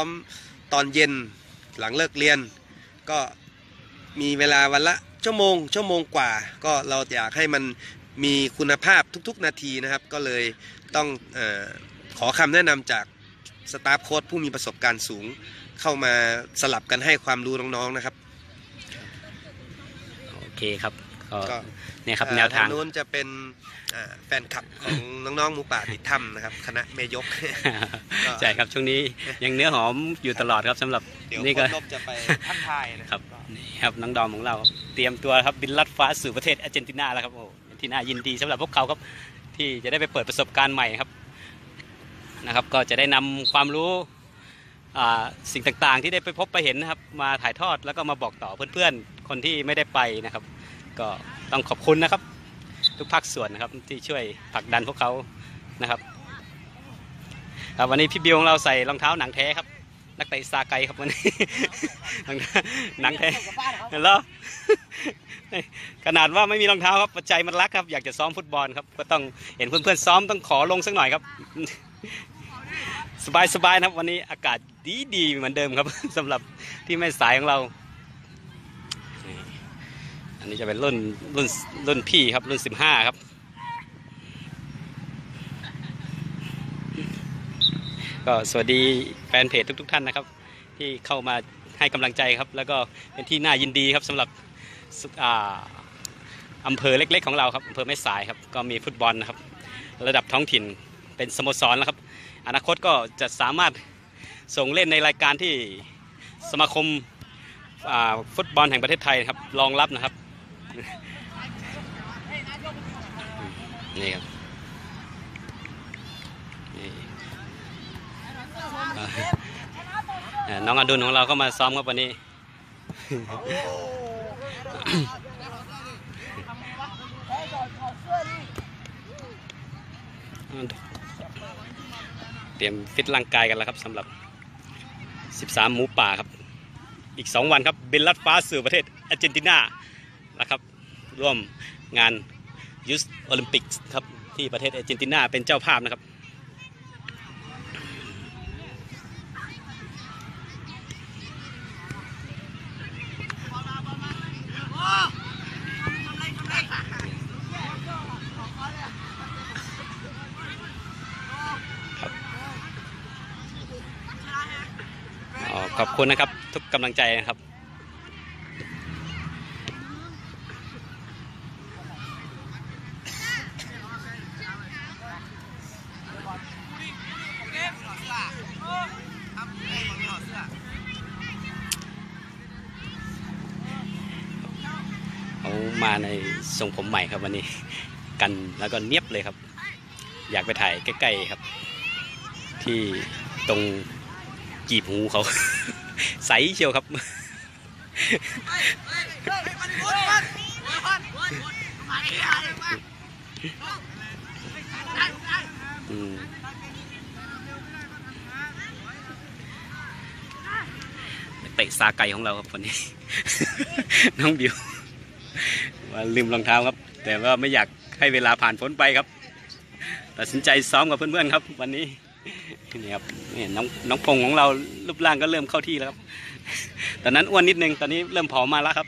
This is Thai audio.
้อมตอนเย็นหลังเลิกเรียน ก็มีเวลาวันละชั่วโมง ชั่วโมงกว่า ก็เราอยากให้มันมีคุณภาพทุกๆ นาทีนะครับ ก็เลยต้องอขอคำแนะนำจากสตาฟโค้ชผู้มีประสบการณ์สูงเข้ามาสลับกันให้ความรู้น้องๆนะครับ โอเคครับ ก็ก็เนี่ยครับเอ่อแนวทางนู้นจะเป็นอ่าแฟนคลับของน้องๆหมูป่าติดถ้ำนะครับ คณะเมยกก็ใช่ครับช่วงนี้ยังเนื้อหอมอยู่ตลอดครับสำหรับเดี๋ยวนี่โคก็นลบจะไปทักทายนะคครัรับบนี่ครับน้องดอมของเราเตรียมตัวครับบินลัดฟ้าสู่ประเทศอาร์เจนตินาแล้วครับโอ้ที่น่ายินดีสำหรับพวกเขาครับที่จะได้ไปเปิดประสบการณ์ใหม่ครับนะครับ ก็จะได้นำความรู้อ่าสิ่งต่างๆ ที่ได้ไปพบไปเห็นนะครับมาถ่ายทอดแล้วก็มาบอกต่อเพื่อนๆ คนที่ไม่ได้ไปนะครับ ก็ต้องขอบคุณนะครับ ทุกภาคส่วนนะครับที่ช่วยผลักดันพวกเขานะครับครับวันนี้พี่บิวของเราใส่รองเท้าหนังแท้ครับ นักเตะซาไกครับวันนี้ หนังแท้แล้วขนาดว่าไม่มีรองเท้าครับใจจัยมันรักครับ อยากจะซ้อมฟุตบอลครับ ก็ต้องเห็นเพื่อนๆซ้อมต้องขอลงสักหน่อยครับ สบายๆนะครับวันนี้อากาศดีๆเหมือนเดิมครับสำหรับที่แม่สายของเรา อันนี้จะเป็นรุ่นรุ่นรุ่นพี่ครับรุ่น15ครับ ก็สวัสดีแฟนเพจทุก ๆ ท่านนะครับ ที่เข้ามาให้กำลังใจครับ แล้วก็เป็นที่น่ายินดีครับสำหรับอ่าอำเภอเล็ก ๆ ของเราครับอำเภอแม่สายครับก็มีฟุตบอลนะครับ ระดับท้องถิ่นเป็นสโมสรแล้วครับ อนาคตก็จะสามารถส่งเล่นในรายการที่สมาคมาฟุตบอลแห่งประเทศไทยครับรองรับนะครับ นี่ครับน้องอดุลของเราก็มาซ้อมครับวันนี้เตรียมฟิตร่างกายกันแล้วครับสำหรับ 13 หมูป่าครับ อีก 2 วันครับ บินลัดฟ้าสู่ประเทศอาร์เจนตินา นะครับ ร่วมงานยูสโอลิมปิกครับที่ประเทศอาร์เจนตินาเป็นเจ้าภาพนะครับขอบคุณนะครับ ทุกกำลังใจนะครับ มาในทรงผมใหม่ครับวันนี้ กันแล้วก็เนียบเลยครับ อยากไปถ่ายใกล้ๆครับ ที่ตรงกีบหูเขาใสเชียวครับอืมเตะซาไก่ของเราครับวันนี้ น้องบิว มาลืมรองเท้าครับ แต่ว่าไม่อยากให้เวลาผ่านพ้นไปครับตัดสินใจซ้อมกับเพื่อนๆครับ วันนี้นี่ครับนี่น้องน้องพงของเรารูปร่างก็เริ่มเข้าที่แล้วครับตอนนั้นอ้วนนิดนึงตอนนี้เริ่มผอมมาแล้วครับ